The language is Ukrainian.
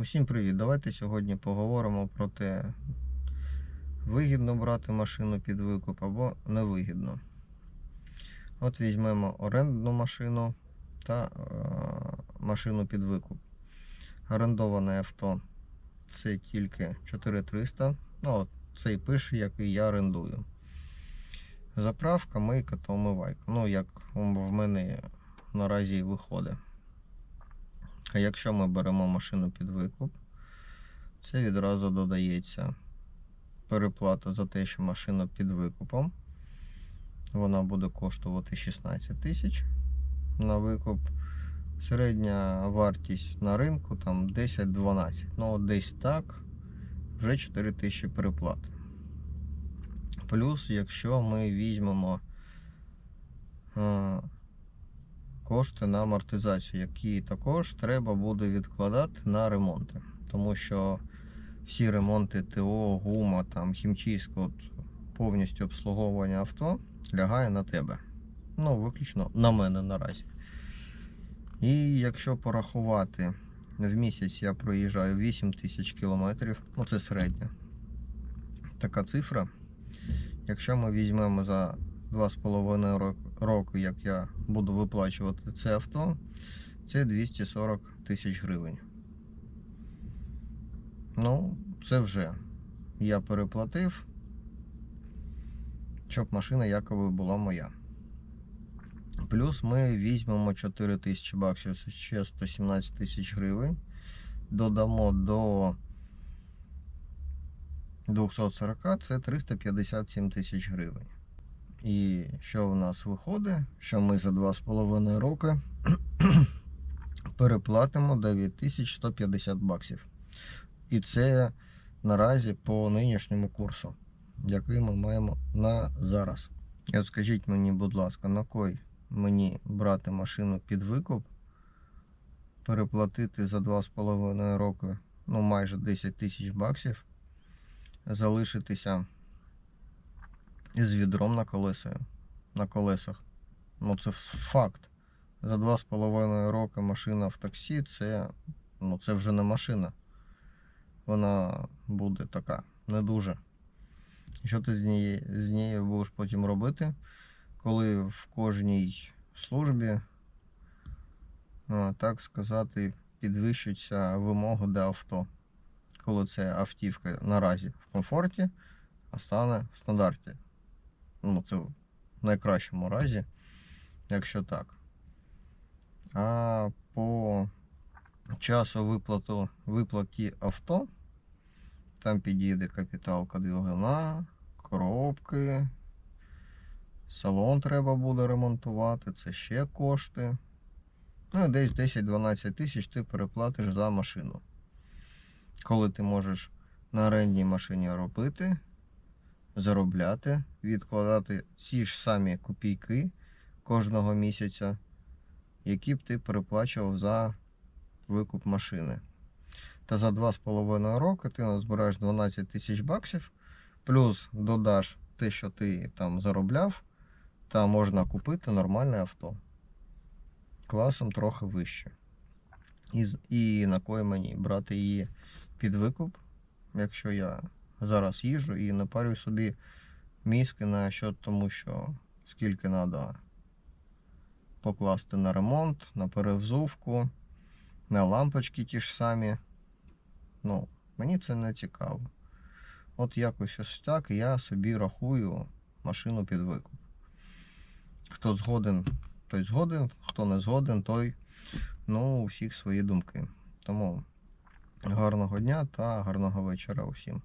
Усім привіт! Давайте сьогодні поговоримо про те, вигідно брати машину під викуп або невигідно. От візьмемо орендну машину та е, машину під викуп. Орендоване авто це тільки 4300. Ну, от цей пише, який я орендую. Заправка, мийка та омивайка. Ну, як в мене наразі виходить. А якщо ми беремо машину під викуп, це відразу додається переплата за те, що машина під викупом. Вона буде коштувати 16 тисяч на викуп. Середня вартість на ринку там 10-12. Ну, десь так, вже 4 тисячі переплати. Плюс, якщо ми візьмемо е, кошти на амортизацію, які також треба буде відкладати на ремонти. Тому що всі ремонти ТО, гума, там, хімчистка, от, повністю обслуговування авто лягає на тебе. Ну, виключно на мене наразі. І якщо порахувати, в місяць я проїжджаю 8 тисяч кілометрів, ну це середня така цифра. Якщо ми візьмемо за 2,5 роки, роки, як я буду виплачувати це авто, це 240 тисяч гривень. Ну, це вже я переплатив, щоб машина якоби була моя. Плюс ми візьмемо 4 тисячі баксів, це ще 117 тисяч гривень. Додамо до 240, це 357 тисяч гривень. І що в нас виходить? Що ми за 2,5 роки переплатимо 9150 баксів. І це наразі по нинішньому курсу, який ми маємо на зараз. І от скажіть мені, будь ласка, на кой мені брати машину під викуп, переплатити за 2,5 роки ну майже 10 тисяч баксів, залишитися з відром на колесою, на колесах. Ну це факт. За 2,5 роки машина в таксі це, ну, це вже не машина. Вона буде така, не дуже. Що ти з нею, з нею будеш потім робити, коли в кожній службі, так сказати, підвищуються вимоги до авто. Коли це автівка наразі в комфорті, а стане в стандарті. Ну, це в найкращому разі, якщо так. А по часу виплату, виплаті авто, там підійде капіталка двигуна, коробки, салон треба буде ремонтувати, це ще кошти. Ну десь 10-12 тисяч ти переплатиш за машину. Коли ти можеш на орендній машині робити, заробляти, відкладати ці ж самі копійки кожного місяця, які б ти переплачував за викуп машини. Та за 2,5 роки ти назбираєш 12 тисяч баксів, плюс додаш те, що ти там заробляв, та можна купити нормальне авто. Класом трохи вище. І, і на кої мені брати її під викуп, якщо я зараз їжджу і напарюю собі мізки на що тому, що скільки треба покласти на ремонт, на перевзувку, на лампочки ті ж самі. Ну, мені це не цікаво. От якось ось так я собі рахую машину під викуп. Хто згоден, той згоден, хто не згоден, той ну, у всіх свої думки. Тому гарного дня та гарного вечора усім.